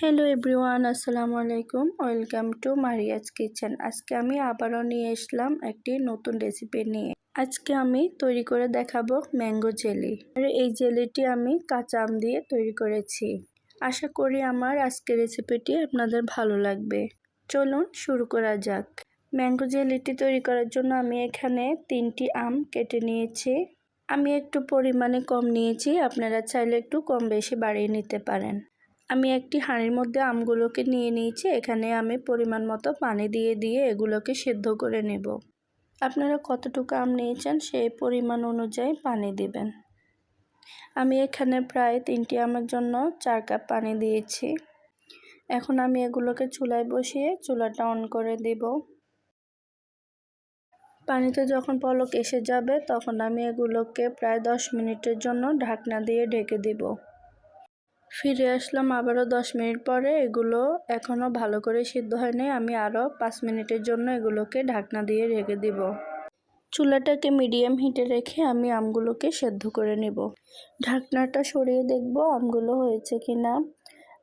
Hello everyone আসসালামু আলাইকুম welcome to Mariya's kitchen আজকে আমি আবারও নিয়ে এসলাম একটি নতুন রেসিপি নিয়ে। আজকে আমি তৈরি করে দেখাবো ম্যাঙ্গো জেলি আর এই জেলিটি আমি কাঁচা আম দিয়ে তৈরি করেছি। আশা করি আমার আজকের রেসিপিটি আপনাদের ভালো লাগবে। চলুন শুরু করা যাক। ম্যাঙ্গো জেলিটি তৈরি করার জন্য আমি এখানে তিনটি আম কেটে নিয়েছি। আমি একটু পরিমাণে কম নিয়েছি, আপনারা চাইলে একটু কম বেশি বাড়িয়ে নিতে পারেন। আমি একটি হাঁড়ির মধ্যে আমগুলোকে নিয়ে নিয়েছি, এখানে আমি পরিমাণ মতো পানি দিয়ে দিয়ে এগুলোকে সেদ্ধ করে নেব। আপনারা কতটুকু আম নিয়েছেন সেই পরিমাণ অনুযায়ী পানি দিবেন। আমি এখানে প্রায় তিনটি আমের জন্য চার কাপ পানি দিয়েছি। এখন আমি এগুলোকে চুলায় বসিয়ে চুলাটা অন করে দেব। পানিতে যখন পলক এসে যাবে, তখন আমি এগুলোকে প্রায় দশ মিনিটের জন্য ঢাকনা দিয়ে ঢেকে দেব। ফিরে আসলাম আবারও দশ মিনিট পরে। এগুলো এখনও ভালো করে সিদ্ধ হয়নি। আমি আরও পাঁচ মিনিটের জন্য এগুলোকে ঢাকনা দিয়ে রেখে দিব। চুলাটাকে মিডিয়াম হিটে রেখে আমি আমগুলোকে সেদ্ধ করে নেব। ঢাকনাটা সরিয়ে দেখব আমগুলো হয়েছে কি না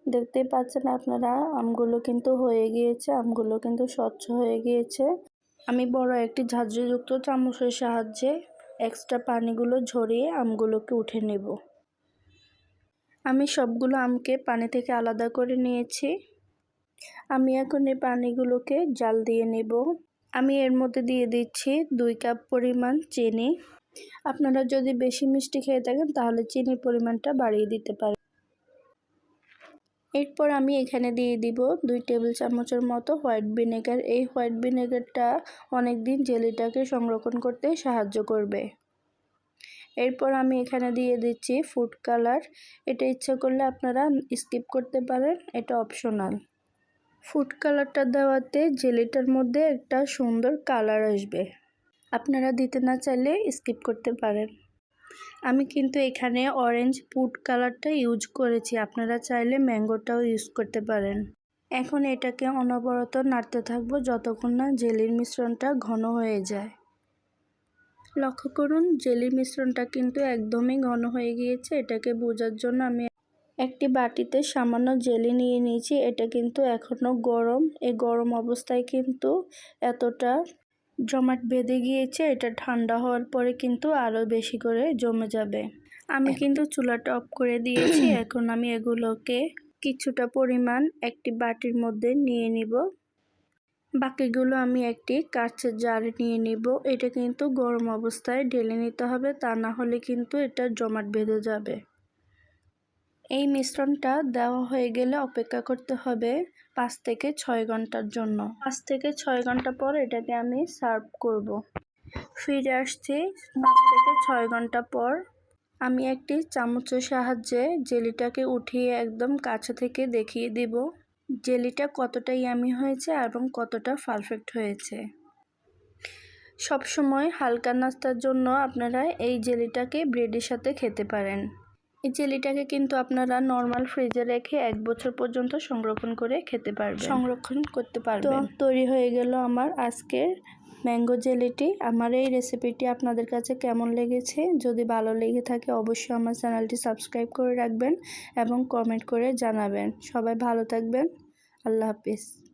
দেখতেই পাচ্ছেন আপনারা, আমগুলো কিন্তু হয়ে গিয়েছে, আমগুলো কিন্তু স্বচ্ছ হয়ে গিয়েছে। আমি বড় একটি ঝাঁঝরিযুক্ত চামচের সাহায্যে এক্সট্রা পানিগুলো ঝরিয়ে আমগুলোকে উঠে নেব। আমি সবগুলো আমকে পানি থেকে আলাদা করে নিয়েছি। আমি এখন এই পানিগুলোকে জাল দিয়ে নেব। আমি এর মধ্যে দিয়ে দিচ্ছি দুই কাপ পরিমাণ চিনি। আপনারা যদি বেশি মিষ্টি খেয়ে থাকেন, তাহলে চিনির পরিমাণটা বাড়িয়ে দিতে পারেন। এরপর আমি এখানে দিয়ে দিব দুই টেবিল চামচের মতো হোয়াইট ভিনেগার। এই হোয়াইট ভিনেগারটা অনেক দিন জেলিটাকে সংরক্ষণ করতে সাহায্য করবে। এরপর আমি এখানে দিয়ে দিচ্ছি ফুড কালার এটা ইচ্ছা করলে আপনারা স্কিপ করতে পারেন, এটা অপশনাল ফুড কালারটা দেওয়াতে জেলিটার মধ্যে একটা সুন্দর কালার আসবে। আপনারা দিতে না চাইলে স্কিপ করতে পারেন। আমি কিন্তু এখানে অরেঞ্জ ফুড কালারটা ইউজ করেছি, আপনারা চাইলে ম্যাঙ্গোটাও ইউজ করতে পারেন। এখন এটাকে অনবরত নাড়তে থাকব যতক্ষণ না জেলির মিশ্রণটা ঘন হয়ে যায়। লক্ষ্য করুন জেলি মিশ্রণটা কিন্তু একদমই ঘন হয়ে গিয়েছে। এটাকে বোঝার জন্য আমি একটি বাটিতে সামান্য জেলি নিয়ে নিয়েছি। এটা কিন্তু এখনও গরম। এই গরম অবস্থায় কিন্তু এতটা জমাট বেঁধে গিয়েছে, এটা ঠান্ডা হওয়ার পরে কিন্তু আরও বেশি করে জমে যাবে। আমি কিন্তু চুলাটা অফ করে দিয়েছি। এখন আমি এগুলোকে কিছুটা পরিমাণ একটি বাটির মধ্যে নিয়ে নিব। বাকিগুলো আমি একটি কাঁচের জারে নিয়ে নিব। এটা কিন্তু গরম অবস্থায় ঢেলে নিতে হবে, তা না হলে কিন্তু এটা জমাট বেঁধে যাবে। এই মিশ্রণটা দেওয়া হয়ে গেলে অপেক্ষা করতে হবে পাঁচ থেকে ছয় ঘণ্টার জন্য। পাঁচ থেকে ছয় ঘণ্টা পর এটাকে আমি সার্ভ করব। ফিরে আসছি পাঁচ থেকে ছয় ঘণ্টা পর। আমি একটি চামচের সাহায্যে জেলিটাকে উঠিয়ে একদম কাছে থেকে দেখিয়ে দিব। জেলিটা কতটা ইয়ামি হয়েছে এবং কতটা পারফেক্ট হয়েছে? সব সময় হালকা নাস্তার জন্য আপনারা এই জেলিটাকে ব্রেডের সাথে খেতে পারেন। এই জেলিটাকে কিন্তু আপনারা নর্মাল ফ্রিজে রেখে এক বছর পর্যন্ত সংরক্ষণ করে খেতে পারবেন। সংরক্ষণ করতে পারবেন। তো তৈরি হয়ে গেল আমার আজকের ম্যাঙ্গো জেলিটি। আমার এই রেসিপিটি আপনাদের কাছে কেমন লেগেছে? যদি ভালো লেগে থাকে, অবশ্যই আমার চ্যানেলটি সাবস্ক্রাইব করে রাখবেন এবং কমেন্ট করে জানাবেন। সবাই ভালো থাকবেন। আল্লাহ হাফিজ।